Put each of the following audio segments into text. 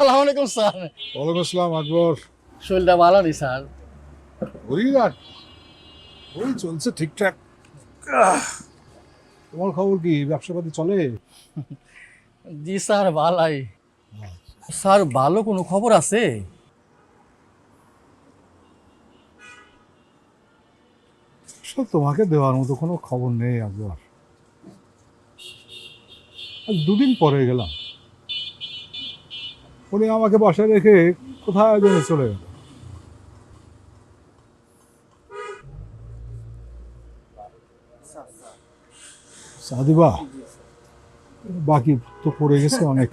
আসসালামু আলাইকুম স্যার। ওয়ালাইকুম আসসালাম আকবর। শরীরটা ভালো নেই স্যার। ওই আর ওই চলছে ঠিকঠাক। তোমার খবর কি ব্যবসাপাতি চলে? জি স্যার ভালাই। স্যার ভালো কোনো খবর আছে? তোমাকে দেওয়ার মতো কোনো খবর নেই আকবর। দুদিন পরে গেলাম। উনি আমাকে বাসায় রেখে কোথায় যেন চলে গেল। সাদিবা, বাকি তো পড়ে গেছে অনেক।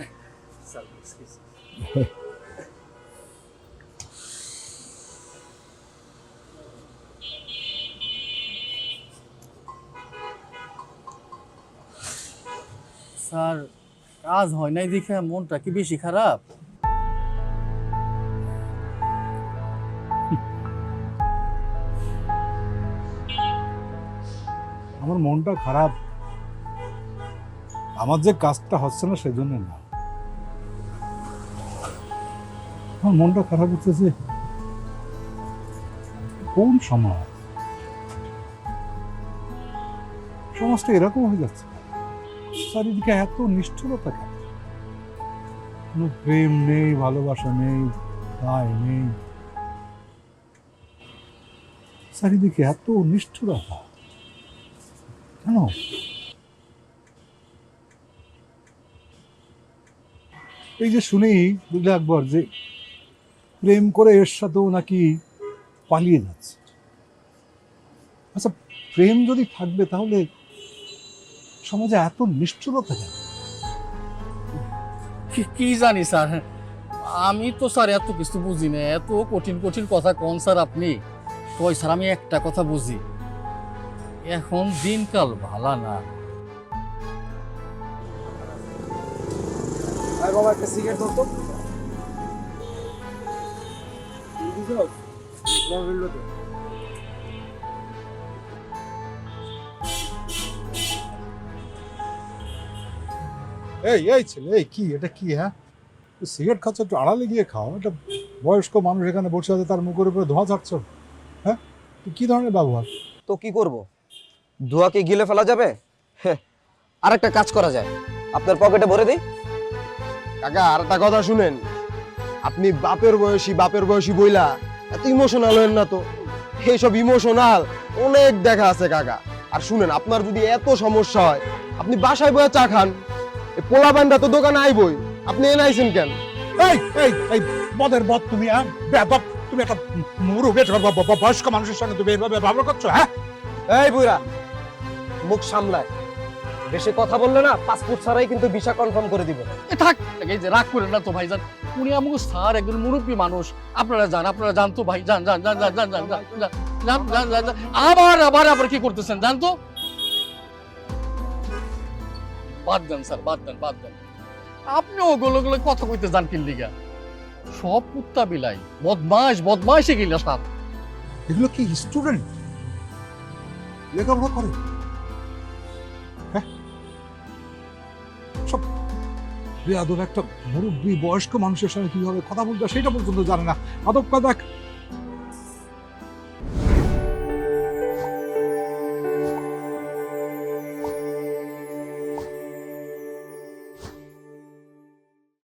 স্যার, কাজ হয় নাই দেখে মনটা কি বেশি খারাপ? আমার মনটা খারাপ। আমার যে কাজটা হচ্ছে না সেজন্য না। আমার মনটা খারাপ হচ্ছে যে কোন সমাজ সমাজটা এরকম হয়ে যাচ্ছে। চারিদিকে এত নিষ্ঠুরতা কেন? কোনো প্রেম নেই, ভালোবাসা নেই দায় নেই। চারিদিকে এত নিষ্ঠুরতা। কেন এই যে শুনি বুঝলে একবার যে প্রেম করে এর সাথেও নাকি পালিয়ে যাচ্ছে। আচ্ছা প্রেম যদি থাকবে তাহলে সমাজে এত নিষ্ঠুরতা কেন? কি- জানি স্যার, আমি তো স্যার এত কিছু বুঝি না, এত কঠিন কঠিন কথা কন স্যার আপনি। কই স্যার, আমি একটা কথা বুঝি। এখন দিনকাল ভালা না। বাবা একটা সিগারেট ধরতো এই এই ছেলে এই কি? এটা কি হ্যাঁ? সিগারেট খাচ্ছ একটু আড়ালে গিয়ে খাও। একটা বয়স্ক মানুষ এখানে বসে আছে তার মুখের উপরে ধোঁয়া ছাড়ছ। হ্যাঁ? তুই কি ধরনের ব্যবহার? তো কি করব? ধোয়াকে গিলে ফেলা যাবে? হ্যাঁ, আরেকটা কাজ করা যায়। আপনার পকেটে ভরে দিই। কাকা আর একটা কথা শুনেন। আপনি বাপের বয়সী বাপের বয়সী বইলা এত ইমোশনাল হলেন না তো? এইসব ইমোশনাল অনেক দেখা আছে কাকা। আর শুনেন আপনার যদি এত সমস্যা হয় আপনি বাসায় বয়ে চা খান। এই পোলা বান্ডা তো দোকানে আইবই। আপনি এনে আইছেন কেন? এই এই এই বদের বদ তুমি হ্যাঁ? ব্যাপক তুমি একটা মুরুখ বয়স্ক মানুষের সঙ্গে তুমি এইভাবে ব্যবহার করছ হ্যাঁ? এই বুইরা মুখ সামলায় বেশি কথা বললে না পাসপোর্ট ছাড়াই কিন্তু ভিসা কনফার্ম করে দিব এ থাক এই যে রাগ করেন না তো ভাই যান উনি আমাকে স্যার একজন মুরব্বী মানুষ আপনারা যান আপনারা যান তো ভাই যান যান যান যান যান যান যান যান, যান যান যান যান। আবার আবার আবার কি করতেছেন জান তো বাদ দেন স্যার বাদ দেন বাদ দেন আপনিও গোলো গোলো কথা কইতে যান কিন লিগা সব কুত্তা বিলাই বদমাস বদমাসে গিলা সাপ এগুলো কি স্টুডেন্ট লেখাপড়া করে বেয়াদব একটা মুরব্বী, বয়স্ক মানুষের সঙ্গে কীভাবে কথা বলতে সেটা পর্যন্ত জানে না। আদব কাদা